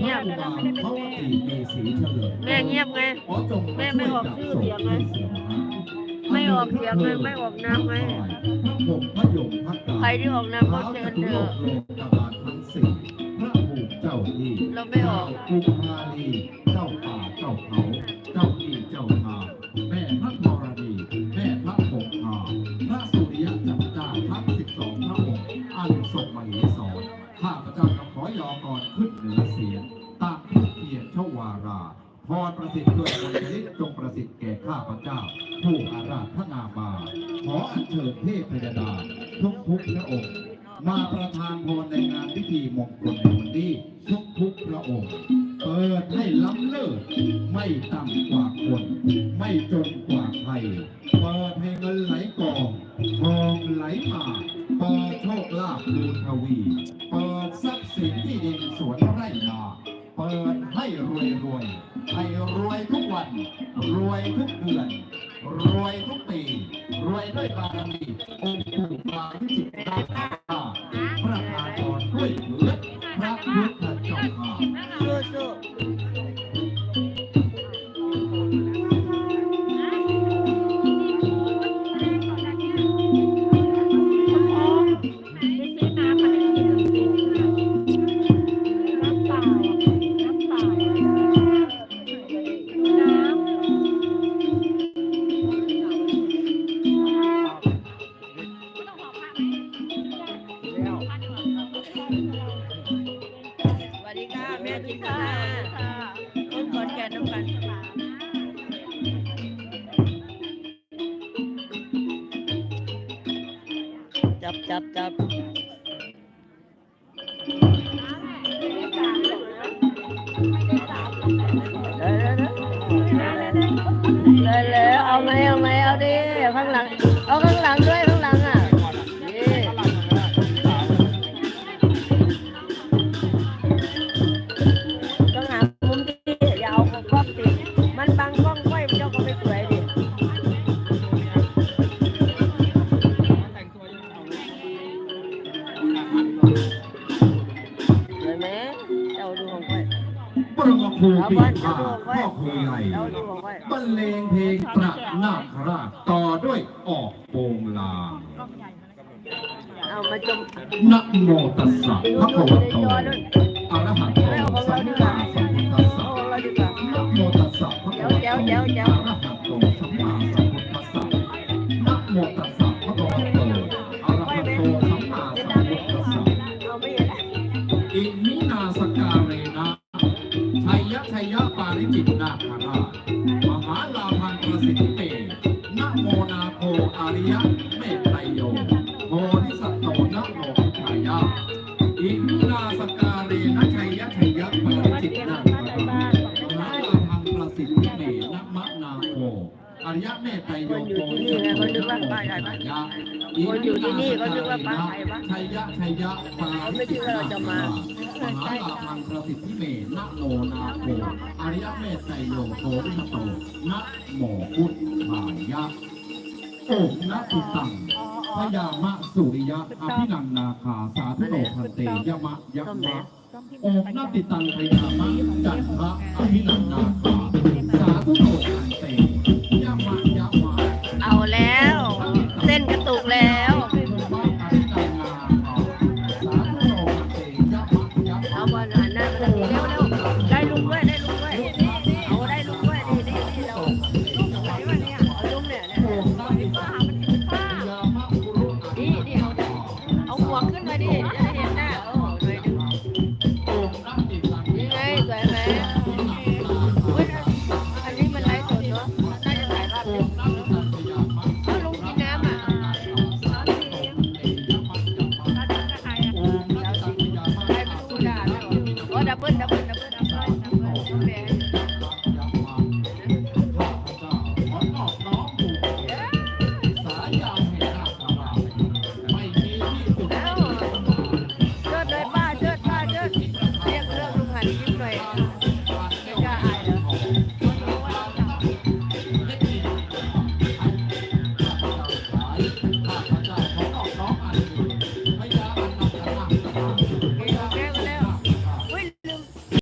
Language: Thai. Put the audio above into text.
เงียบเขาตีมีสีเฉลิมแม่เงียบไง ขอจงแม่ไม่ออกชื่อเสียงไง ไม่ออกเสียงเลยไม่ออกนามไงผมพระยงพระกาใครที่ออกนามก็เชิญเถอะโลกกบาลทั้งสี่พระภูมิเจ้าที่เราไม่ออกกุมาลีเจ้าป่าเจ้าเขาเจ้า เจ้าจะขอยอก่อนขึ้นเหนือเสียงตามพระเกียรติชวาราพรประสิทธิ์ด้วยบุญญาฤทธิ์จงประสิทธิ์แก่ข้าพเจ้า ผู้อาราธนามา ขออัญเชิญเทพยดาทุกทุกพระองค์ มาประทานพรในงานพิธีมงคลในวันนี้ทุกทุกพระองค์ เปิดให้ล้ำเลิศไม่ต่ำกว่าคน ไม่จนกว่าใครเปิดให้เงินไหลกองทองไหลมาเปิดโชคลาภดูทวีเปิด รวยทุกเดือน รวยทุกปี รวยด้วยบารมีองค์ปู่ปาริจิตร ม่จิตค่ะคนขอนแก่นน้ำกันจับจับจับ ประมาครูเอาปีบ้านพาเจ้าพ่อครูใหญ่เจ้าดูของไว้บรรเลงเพลงพระนาคราชต่อด้วยออกโปงลางเอามาจมนะโมตัสสะพระดูคะวโตอด้วยอะระหะโตสัมมาสัมพุทธัสสะเอาของเราดีกโมตัสสะพระคะวะโตอะระหะโตสัมมาสัมพุทธัสสะนะโมตัสสะพระคะวะโตอะระหะโตสัมมาสัมพุทธัสสะอิมินาสกา นะชัยยะปาริจิตนาคาราชมหาลาภันประสิทธิเตนะโมนาโคอาริยะเมตไตรโยโพธิสัตโตนะโมทายะอิมินาสการเรนะชัยยะชัยยะปาริจิตนาคาราชมหาลาภันประสิทธิเตนะมะนาโคอาริยะเมตไตรโยโพธิสัตโตนะโมทายะ คนอยู่ที่นี่เขานึกว่าป้าใครวะชัยยะชัยยะปาริจิตนาคาราชมหาลาภังประสิทธิเมนะโนนาโคอริยเมตไตรโยโตวิหโตนะโมพุทธายะโอมนะติตังพยามะสุริยะอภินังนาคาสาธุโนพันเตยมะยะมะโอมนะติตังพยามะจันทะอภินังนาคา